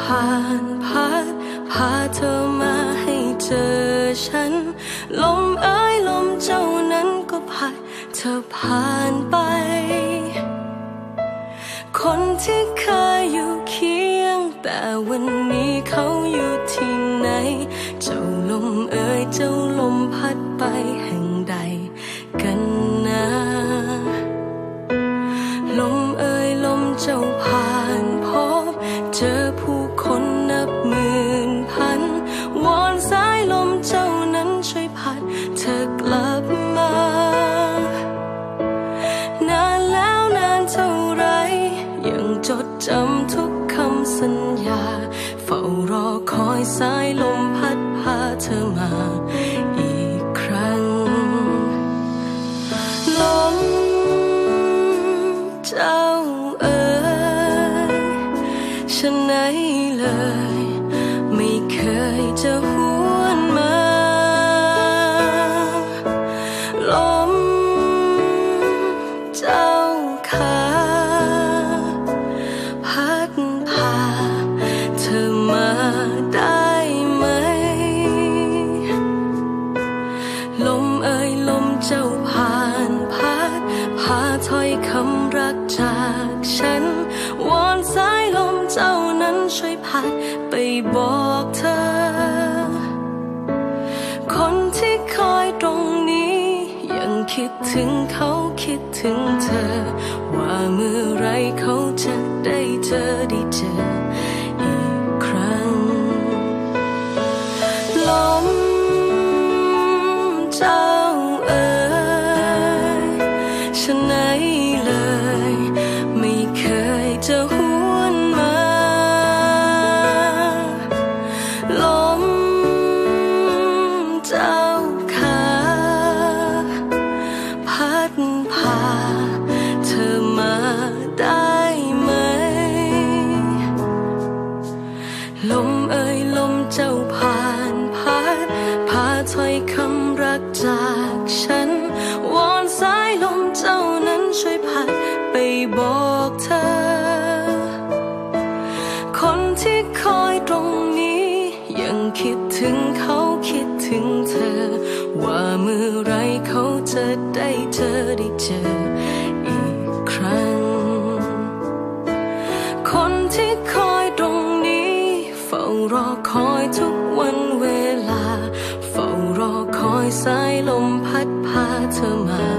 ผ่านพัดพาเธอมาให้เจอฉัน ลมเอ้ยลมเจ้านั้นก็พัดเธอผ่านไป คนที่เคยอยู่เคียง แต่วันนี้เขาอยู่ที่ไหน คนนับหมื่นพัน วอนสายลมเจ้านั้นช่วยพัด เธอกลับมา นานแล้วนานเท่าไร ยังจดจำทุกคำสัญญา เฝ้ารอคอยสายลมพัดพาเธอมาอีกครั้ง ลมเจ้าเอ๋ยฉันไหน ย ไม่เคยจะ ถ้อยคำรักจากฉัน วอนสายลมเจ้านั้นช่วยพัดไปบอกเธอ คนที่คอยตรงนี้ ยังคิดถึงเขาคิดถึงเธอ ว่าเมื่อไรเขาจะได้เจอได้เจออีกครั้งลมเจ้า เลย ไม่เคยจะหวนมา ลมเจ้าขาพัดพาเธอมาได้ไหม ลมเอ่ยลมเจ้าผ่านพัดพาถ้อยคำรักจากฉันวอน ช่วยพัดไปบอกเธอ คนที่คอยตรงนี้ ยังคิดถึงเขาคิดถึงเธอ ว่าเมื่อไรเขาจะได้เจอได้เจออีกครั้ง คนที่คอยตรงนี้ เฝ้ารอคอยทุกวันเวลา เฝ้ารอคอยสายลมพัดพาเธอมา